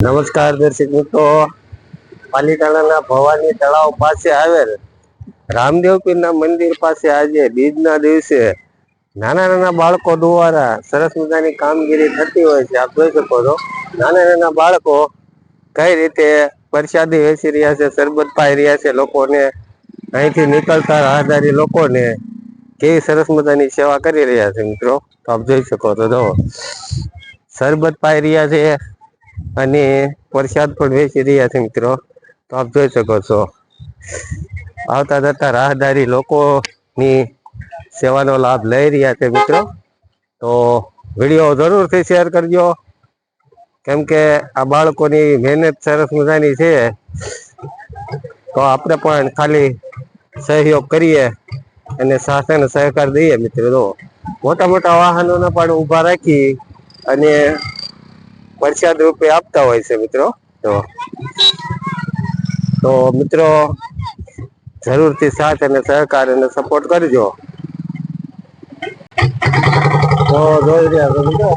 નમસ્કાર દર્શક મિત્રો. પાલીતાણાના ભવાની તળાવ પાસે આવેલ રામદેવપીરના મંદિર પાસે આજે બીજના દિવસે નાના નાના બાળકો દ્વારા સરસ મજાની કામગીરી થતી હોય છે. આપ જોઈ શકો છો. નાના નાના બાળકો કઈ રીતે પ્રસાદી વેચી રહ્યા છે, શરબત પાઈ રહ્યા છે લોકોને. અહીંથી નીકળતા રાહદારી લોકોને કેવી સરસ મજાની સેવા કરી રહ્યા છે મિત્રો. તો આપ જોઈ શકો છો જો શરબત પાઈ રહ્યા છે. અને વરસાદ પણ વેચી રહ્યા છે મિત્રો. તો આપ જોઈ શકો છો. આવતા જતા રાહદારી લોકોની સેવાનો લાભ લઈ રહ્યા છે મિત્રો. તો વીડિયો જરૂરથી શેર કરજો. કેમ કે આ બાળકોની મહેનત સરસ મજાની છે. તો આપણે પણ ખાલી સહયોગ કરીએ અને અને સહકાર દઈએ મિત્રો. મોટા મોટા વાહનોને પણ ઊભા રાખી અને પ્રસાદ રૂપે આપતા હોય છે મિત્રો તો તો મિત્રો જરૂરથી સાથ અને સહકાર અને સપોર્ટ કરજો તો જોઈ રહ્યા છો મિત્રો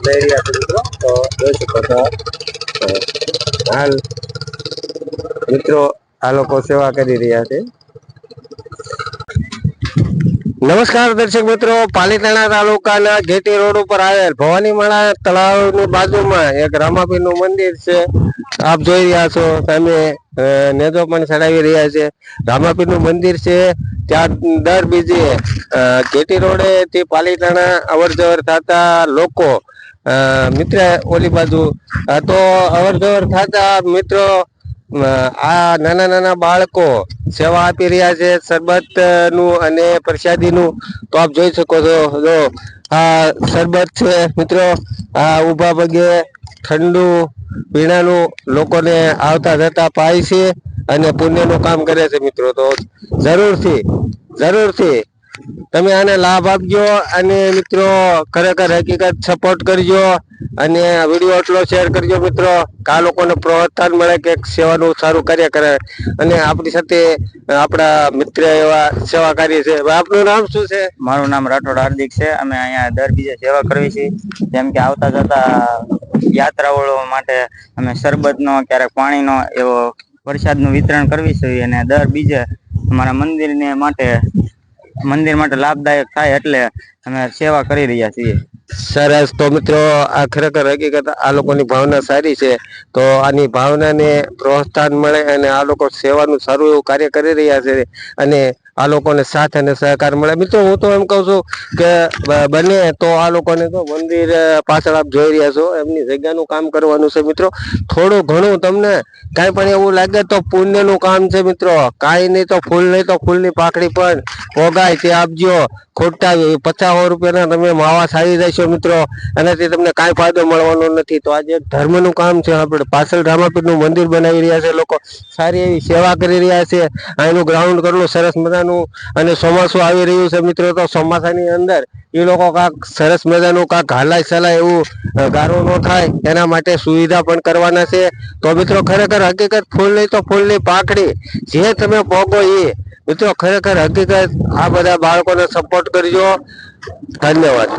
લઈ રહ્યા મિત્રો તો હાલ મિત્રો આ લોકો સેવા કરી રહ્યા છે નમસ્કાર દર્શક મિત્રો, પાલીતાણા તાલુકાના ઘેટી રોડ ઉપર આવેલ ભવાની માળા તળાવની બાજુમાં એક રામાપીરનું મંદિર છે. આપ જોઈ રહ્યા છો, સામે નેજો પણ ચડાવી રહ્યા છે. રામાપીરનું મંદિર છે. ત્યાં દર બીજે ઘેટી રોડે થી પાલીતાણા અવર જવર થતા લોકો મિત્ર ઓલી બાજુ તો અવર જવર થતા મિત્રો આ નાના નાના બાળકો સેવા આપી રહ્યા છે શરબતનું અને પ્રસાદી નું તો આપ જોઈ શકો છો, જો આ શરબત છે, મિત્રો, આ ઊભા પગે ઠંડુ પીણાનું લોકોને આવતા જતા પાય છે અને પુણ્યનું કામ કરે છે, મિત્રો. તો જરૂરથી જરૂરથી તમે આને લાભ આપજો અને મિત્રો ખરેખર હકીકત સપોર્ટ કરજો અને વીડિયો એટલો શેર કરજો મિત્રો, કે આ લોકોને પ્રોત્સાહન મળે કે સેવાનું સારું કાર્ય કરે. અને આપણી સાથે આપણા મિત્ર એવા સેવા કાર્ય છે આપનું નામ શું છે? મારું નામ રાઠોડ હાર્દિક છે. અમે અહીંયા દર બીજે સેવા કરવી છીએ. જેમ કે આવતા જતા યાત્રાળુઓ માટે અમે શરબતનો, ક્યારેક પાણીનો એવો વરસાદનું વિતરણ કરવી છીએ અને દર બીજે અમારા મંદિરને માટે મંદિર માટે લાભદાયક થાય એટલે અમે સેવા કરી રહ્યા છીએ. સરસ. તો મિત્રો, આ ખરેખર હકીકત આ લોકોની ભાવના સારી છે. તો આની ભાવનાને પ્રોત્સાહન મળે અને આ લોકો સેવાનું સારું એવું કાર્ય કરી રહ્યા છે. અને આ લોકોને સાથ અને સહકાર મળે. મિત્રો, હું તો એમ કહું છું કે બને તો આ લોકોને તો મંદિર પાછળ આપ જોઈ રહ્યા છો. એમની જગ્યાનું કામ કરવાનું છે, મિત્રો. થોડું ઘણું તમને કાંઈ પણ એવું લાગે તો પુણ્યનું કામ છે, મિત્રો. કાંઈ નહીં તો ફૂલ, નહીં તો ફૂલની પાકડી પણ ઓગાય તે આપજો. ખોટા પચાસો રૂપિયાના તમે માવા સારી રહેશો મિત્રો. એનાથી તમને કાંઈ ફાયદો મળવાનો નથી. તો આજે ધર્મનું કામ છે આપણે પાછળ રામાપીરનું મંદિર બનાવી રહ્યા છે. લોકો સારી એવી સેવા કરી રહ્યા છે. અહીંનું ગ્રાઉન્ડ કરવું સરસ મજાનું અને ચોમાસું આવી રહ્યું છે મિત્રો. તો ચોમાસાની અંદર એ લોકો કાંક સરસ મજાનું કાંક હાલાય સલાય એવું ગારો ન થાય. એના માટે સુવિધા પણ કરવાના છે. તો મિત્રો ખરેખર હકીકત ફૂલ નહીં તો ફૂલની પાકડી જે તમે પોગો એ મિત્રો ખરેખર હકીકત. આ બધા બાળકોને સપોર્ટ કરજો. ધન્યવાદ.